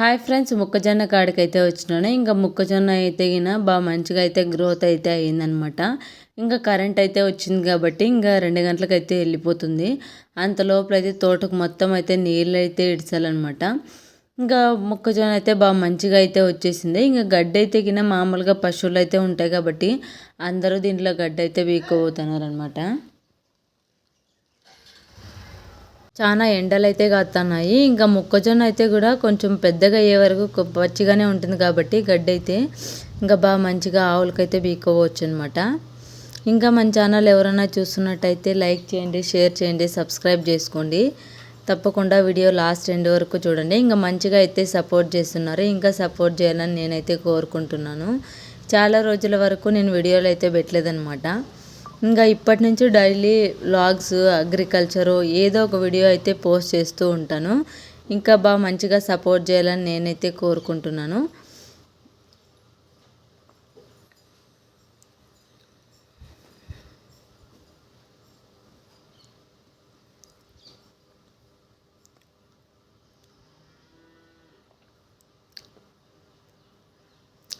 Hi friends మొక్కజొన్న కాడికైతే వచ్చినాను. ఇంకా మొక్కజొన్న అయితే గిన బాగా మంచిగా అయితే గ్రోత్ అయితే అయ్యిందనమాట. ఇంకా కరెంట్ అయితే వచ్చింది కాబట్టి ఇంకా రెండు గంటలకు అయితే వెళ్ళిపోతుంది. అంతలోపల అయితే తోటకు మొత్తం అయితే నీళ్ళు అయితే ఇడిచాలన్నమాట ఇంకా మొక్కజొన్న అయితే బాగా మంచిగా అయితే వచ్చేసింది. ఇంకా గడ్డి అయితే గిన మామూలుగా పశువులు అయితే ఉంటాయి కాబట్టి అందరూ దీంట్లో గడ్డి అయితే వీక్ అనమాట చాలా ఎండలు అయితే కాస్తున్నాయి ఇంకా మొక్కజొన్న అయితే కూడా కొంచెం పెద్దగా అయ్యే వరకు పచ్చిగానే ఉంటుంది కాబట్టి గడ్డి అయితే ఇంకా బాగా మంచిగా ఆవులకైతే బీక్కోవచ్చు అనమాట ఇంకా మన ఛానల్ ఎవరైనా చూస్తున్నట్టయితే లైక్ చేయండి షేర్ చేయండి సబ్స్క్రైబ్ చేసుకోండి. తప్పకుండా వీడియో లాస్ట్ ఎండ్ వరకు చూడండి. ఇంకా మంచిగా అయితే సపోర్ట్ చేస్తున్నారు. ఇంకా సపోర్ట్ చేయాలని నేనైతే కోరుకుంటున్నాను. చాలా రోజుల వరకు నేను వీడియోలు అయితే పెట్టలేదనమాట. ఇంకా ఇప్పటి నుంచి డైలీ వ్లాగ్స్ అగ్రికల్చరు ఏదో ఒక వీడియో అయితే పోస్ట్ చేస్తూ ఉంటాను. ఇంకా బాగా మంచిగా సపోర్ట్ చేయాలని నేనైతే కోరుకుంటున్నాను.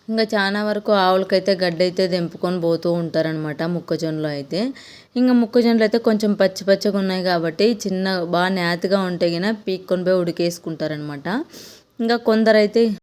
ఇంకా చాలా వరకు ఆవులకైతే గడ్డి అయితే తెంపుకొని పోతూ ఉంటారనమాట మొక్కజొన్నలో అయితే. ఇంకా మొక్కజొన్నలు అయితే కొంచెం పచ్చి పచ్చగా ఉన్నాయి కాబట్టి చిన్న బాగా నేతగా ఉంటే కనుక పీక్కొని పోయి ఉడికేసుకుంటారనమాట ఇంకా కొందరైతే